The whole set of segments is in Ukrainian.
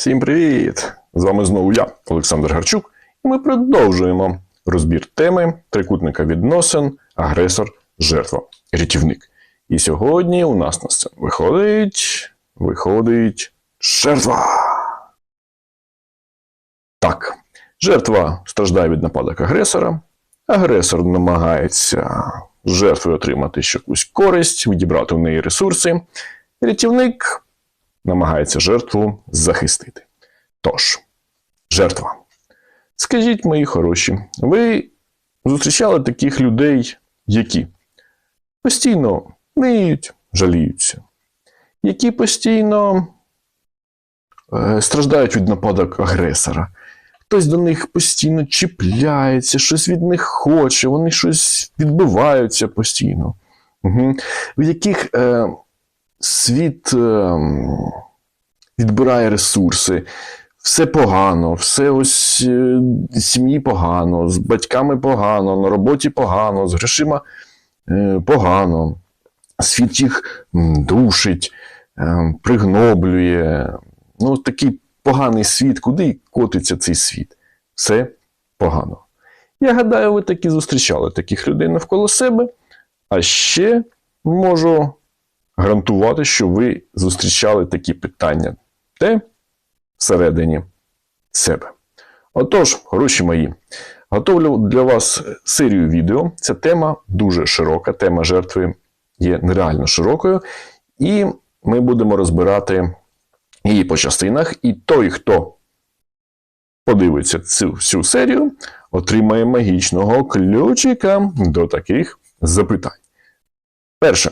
Всім привіт! З вами знову я, Олександр Гарчук, і ми продовжуємо розбір теми трикутника відносин, агресор, жертва, рятівник. І сьогодні у нас на сцену виходить. Виходить жертва. Так, жертва страждає від нападок агресора. Агресор намагається жертвою отримати якусь користь, відібрати у неї ресурси. Рятівник намагається жертву захистити. Тож, жертва. Скажіть, мої хороші, ви зустрічали таких людей, які постійно ниють, жаліються, які постійно е, страждають від нападок агресора. Хтось до них постійно чіпляється, щось від них хоче, вони щось відбиваються постійно. Угу. В яких е, світ е, відбирає ресурси, все погано, все ось е, сім'ї погано, з батьками погано, на роботі погано, з грошима е, погано. Світ їх душить, е, пригноблює. Ну, такий поганий світ, куди котиться цей світ? Все погано. Я гадаю, ви таки зустрічали таких людей навколо себе, а ще можу гарантувати, що ви зустрічали такі питання те всередині себе. Отож, хороші мої, готовлю для вас серію відео. Ця тема дуже широка, тема жертви є нереально широкою, і ми будемо розбирати її по частинах. І той, хто подивиться цю всю серію, отримає магічного ключика до таких запитань. Перше.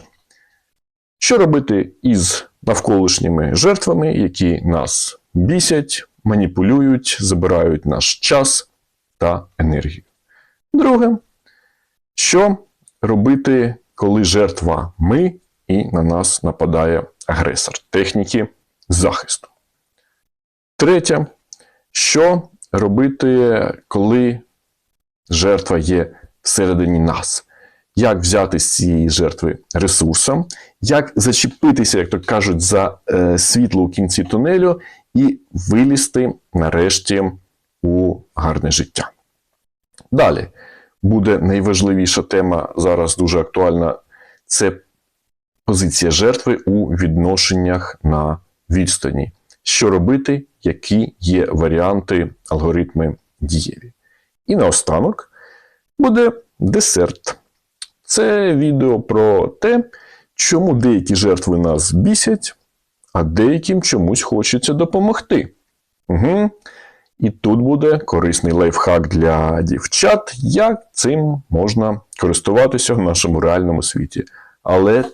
Що робити із навколишніми жертвами, які нас бісять, маніпулюють, забирають наш час та енергію? Друге, що робити, коли жертва ми і на нас нападає агресор? Техніки захисту. Третє, що робити, коли жертва є всередині нас? Як взяти з цієї жертви ресурсом, як зачепитися, як то кажуть, за е, світло у кінці тунелю і вилізти нарешті у гарне життя. Далі буде найважливіша тема, зараз дуже актуальна це позиція жертви у відношеннях на відстані. Що робити, які є варіанти, алгоритми дієві. І наостанок буде десерт. Це відео про те, чому деякі жертви нас бісять, а деяким чомусь хочеться допомогти. Угу. І тут буде корисний лайфхак для дівчат, як цим можна користуватися в нашому реальному світі. Але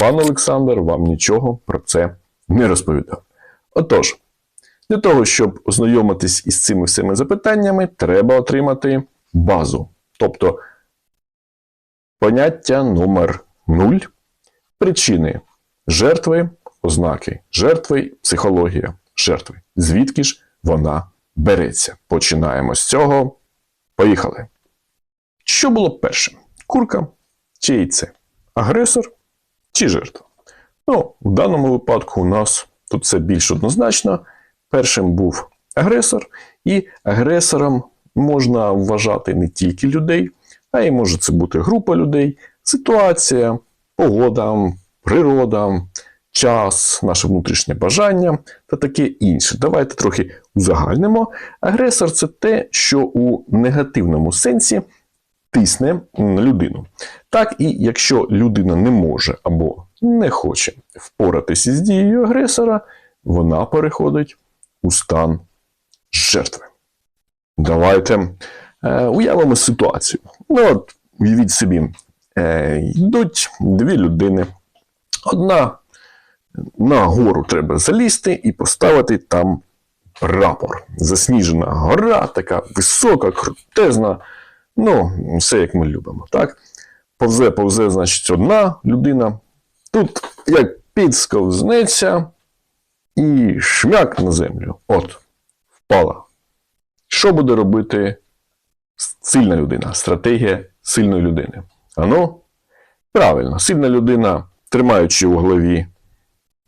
пан Олександр вам нічого про це не розповідав. Отож, для того, щоб ознайомитись із цими всіми запитаннями, треба отримати базу. Тобто Поняття номер 0 причини жертви, ознаки жертви, психологія жертви. Звідки ж вона береться? Починаємо з цього. Поїхали. Що було першим? Курка чи яйце? Агресор чи жертва? Ну, в даному випадку у нас тут все більш однозначно. Першим був агресор, і агресором можна вважати не тільки людей а й може це бути група людей, ситуація, погода, природа, час, наше внутрішнє бажання та таке інше. Давайте трохи узагальнимо. Агресор це те, що у негативному сенсі тисне людину. Так і якщо людина не може або не хоче впоратися з дією агресора, вона переходить у стан жертви. Давайте е, уявимо ситуацію. Ну, от, уявіть собі, е, йдуть дві людини. Одна на гору треба залізти і поставити там прапор. Засніжена гора, така висока, крутезна. Ну, все як ми любимо. так? Повзе, повзе, значить, одна людина. Тут як підсковзнеться і шмяк на землю. От, впала. Що буде робити сильна людина, стратегія сильної людини. Ано, правильно, сильна людина, тримаючи у голові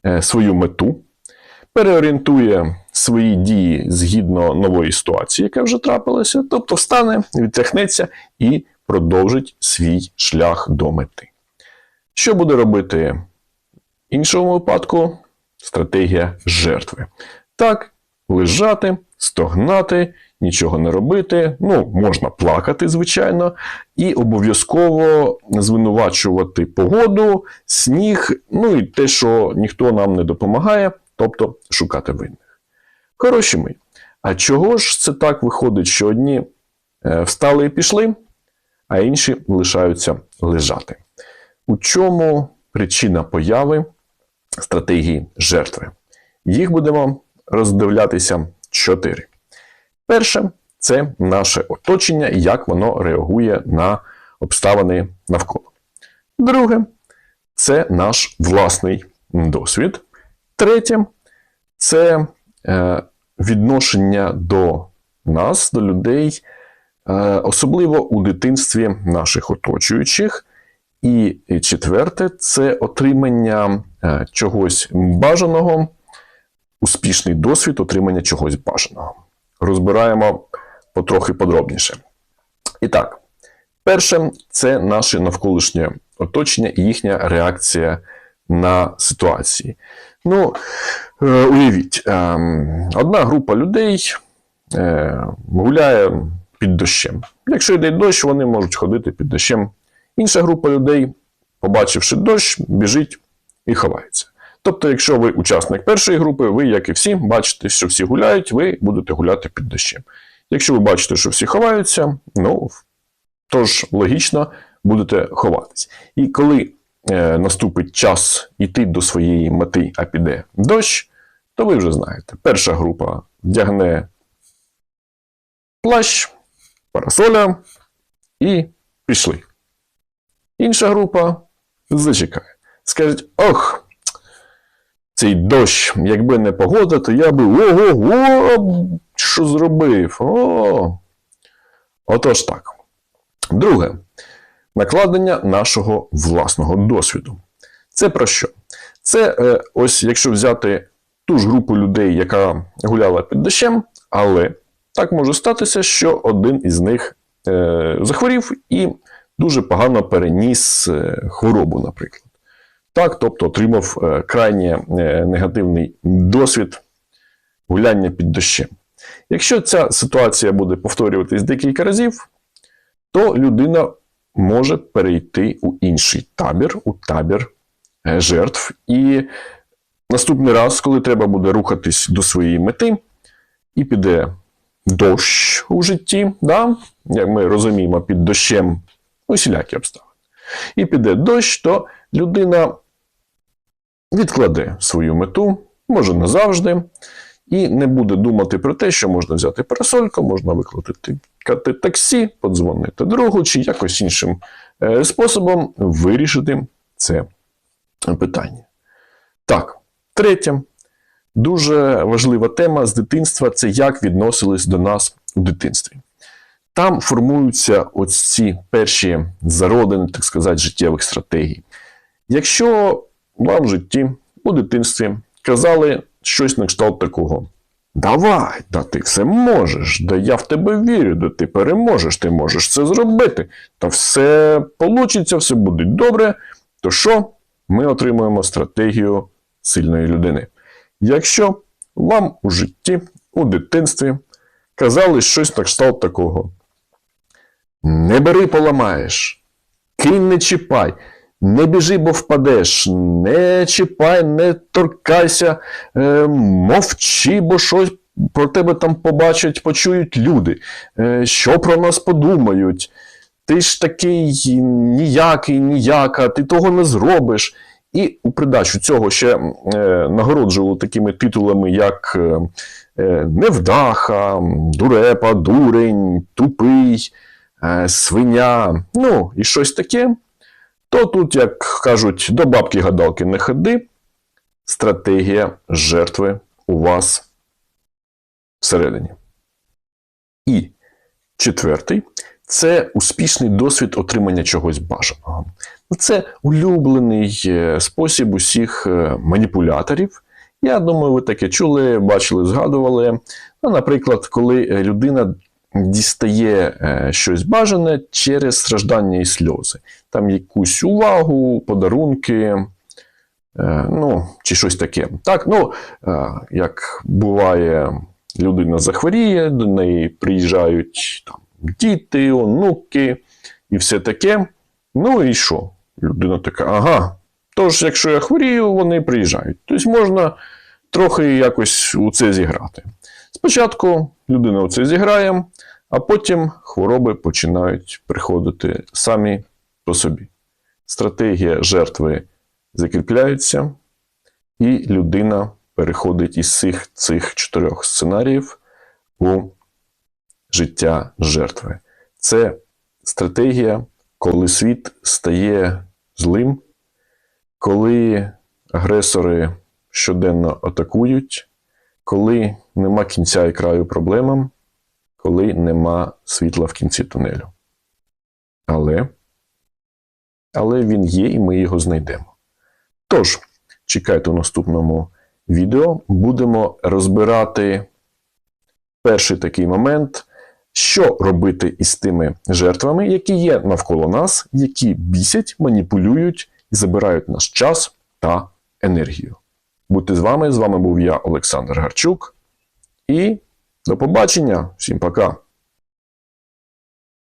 е, свою мету, переорієнтує свої дії згідно нової ситуації, яка вже трапилася, тобто встане, відтряхнеться і продовжить свій шлях до мети. Що буде робити в іншому випадку? Стратегія жертви. Так, лежати, стогнати, нічого не робити. Ну, можна плакати, звичайно, і обов'язково звинувачувати погоду, сніг, ну і те, що ніхто нам не допомагає, тобто шукати винних. Хороші ми. А чого ж це так виходить, що одні е, встали і пішли, а інші лишаються лежати? У чому причина появи стратегії жертви? Їх будемо роздивлятися чотири. Перше це наше оточення, і як воно реагує на обставини навколо. Друге це наш власний досвід. Третє це е, відношення до нас, до людей, е, особливо у дитинстві наших оточуючих. І четверте це отримання е, чогось бажаного, успішний досвід отримання чогось бажаного. Розбираємо потрохи подробніше. І так, перше це наше навколишнє оточення і їхня реакція на ситуації. Ну, е, уявіть, е, одна група людей е, гуляє під дощем. Якщо йде дощ, вони можуть ходити під дощем. Інша група людей, побачивши дощ, біжить і ховається. Тобто, якщо ви учасник першої групи, ви, як і всі, бачите, що всі гуляють, ви будете гуляти під дощем. Якщо ви бачите, що всі ховаються, ну тож логічно будете ховатись. І коли е, наступить час йти до своєї мети, а піде дощ, то ви вже знаєте, перша група вдягне плащ, парасоля і пішли. Інша група зачекає. Скажуть, ох, цей дощ, якби не погода, то я би ого-го, що зробив? О. Отож так. Друге, накладення нашого власного досвіду. Це про що? Це е, ось якщо взяти ту ж групу людей, яка гуляла під дощем, але так може статися, що один із них е, захворів і дуже погано переніс е, хворобу, наприклад. Так, тобто отримав е, е, негативний досвід гуляння під дощем. Якщо ця ситуація буде повторюватись декілька разів, то людина може перейти у інший табір, у табір е, жертв. І наступний раз, коли треба буде рухатись до своєї мети, і піде дощ у житті, да? як ми розуміємо, під дощем усілякі обставини. І піде дощ, то людина відкладе свою мету, може назавжди, і не буде думати про те, що можна взяти парасольку, можна викликати таксі, подзвонити другу, чи якось іншим е, способом вирішити це питання. Так, третє. Дуже важлива тема з дитинства це як відносились до нас у дитинстві. Там формуються ось ці перші зародини, так сказати, життєвих стратегій. Якщо вам в житті у дитинстві казали щось на кшталт такого: Давай, да ти все можеш, да я в тебе вірю, да ти переможеш, ти можеш це зробити, та все получиться, все буде добре, то що? Ми отримуємо стратегію сильної людини. Якщо вам у житті, у дитинстві казали щось на кшталт такого: Не бери, поламаєш, кинь не чіпай, не біжи, бо впадеш, не чіпай, не торкайся, е, мовчи, бо щось про тебе там побачать, почують люди, е, що про нас подумають. Ти ж такий ніякий, ніяка, ти того не зробиш. І у придачу цього ще е, нагороджували такими титулами, як е, е, Невдаха, Дурепа, Дурень, Тупий, е, Свиня, ну і щось таке. То тут, як кажуть, до бабки гадалки не ходи, стратегія жертви у вас всередині. І четвертий це успішний досвід отримання чогось бажаного. Це улюблений е, спосіб усіх е, маніпуляторів, Я думаю, ви таке чули, бачили, згадували. Ну, наприклад, коли е, людина дістає е, щось бажане через страждання і сльози. Там якусь увагу, подарунки, е, ну, чи щось таке. Так, ну, е, як буває, людина захворіє, до неї приїжджають там, діти, онуки і все таке. Ну і що? Людина така, ага. Тож, якщо я хворію, вони приїжджають. Тобто можна трохи якось у це зіграти. Спочатку людина у це зіграє, а потім хвороби починають приходити самі по собі. Стратегія жертви закріпляється, і людина переходить із цих, цих чотирьох сценаріїв у життя жертви. Це стратегія, коли світ стає злим, коли агресори щоденно атакують, коли нема кінця і краю проблемам, коли нема світла в кінці тунелю. Але, але він є, і ми його знайдемо. Тож, чекайте у наступному відео. Будемо розбирати перший такий момент, що робити із тими жертвами, які є навколо нас, які бісять, маніпулюють і забирають наш час та енергію. Будьте з вами. З вами був я, Олександр Гарчук. І до побачення. Всім пока.